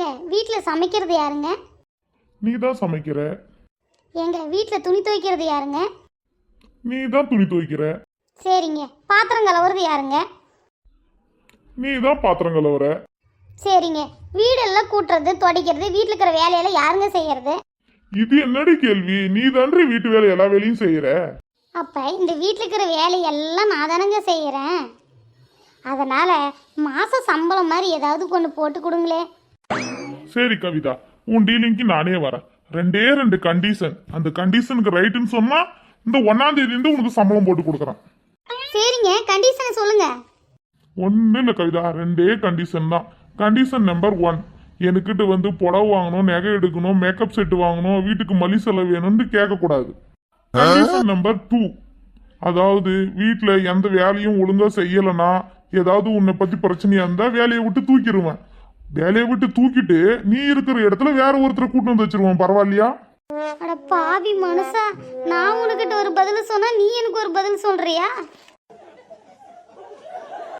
ஏங்க வீட்டில் சமைக்கிறது யாருங்க? நீ தான் சமைக்கிற? ஏங்க வீட்டில் துணி துவைக்கிறது யாருங்க? நீ தான் துணி துவைக்கிற? சரிங்க பாத்திரம் கலவுறது யாருங்க? நீ தான் பாத்திரம் கழுவுற? சரிங்க வீடெல்லாம் கூட்டுறது துடைக்கிறது வீட்டில் இருக்கிற வேலையெல்லாம் யாருங்க செய்யறது? இது என்னடி கேள்வி? நீ தான்றி வீட்டு வேலை எல்லா வேலையும் செய்யற? அப்போ இந்த வீட்டில் இருக்கிற வேலையெல்லாம் நான் தானங்க செய்கிறேன் அதனால் மாதம் சம்பளம் மாதிரி ஏதாவது கொண்டு போட்டு கொடுங்களே சரி கவிதா உன் டீலிங்க்கு நானே வரேன். ரெண்டே ரெண்டு கண்டிஷன் அந்த கண்டிஷனுக்கு ரைட்டுன்னு சொன்னா இந்த ஒன்னாம் தேதி இருந்து உனக்கு சம்பளம் போட்டு கொடுக்குறேன். சரிங்க கண்டிஷனை சொல்லுங்கள் ஒன்றும் இல்லை கவிதா ரெண்டே கண்டிஷன் தான். கண்டிஷன் நம்பர் ஒன் எனக்கிட்ட வந்து புடவை வாங்கணும் நகை எடுக்கணும் மேக்கப் செட் வாங்கணும் வீட்டுக்கு மலி செலவு வேணும்னு கேட்கக்கூடாது. கண்டிஷன் நம்பர் டூ அதாவது வீட்டில் எந்த வேலையும் ஒழுங்கா செய்யலைன்னா ஏதாவது உன்னை பத்தி பிரச்சனையா இருந்தா வேலையை விட்டு தூக்கிடுவேன். வேலையை விட்டு தூக்கிட்டு நீ இருக்கிற இடத்துல வேற ஒருத்தரை கூட்டு வந்து வச்சிருவான் பரவாயில்லையா? அட பாவி மனுஷா நான் உனக்கிட்ட ஒரு பதில் சொன்னா நீ எனக்கு ஒரு பதில் சொல்றியா?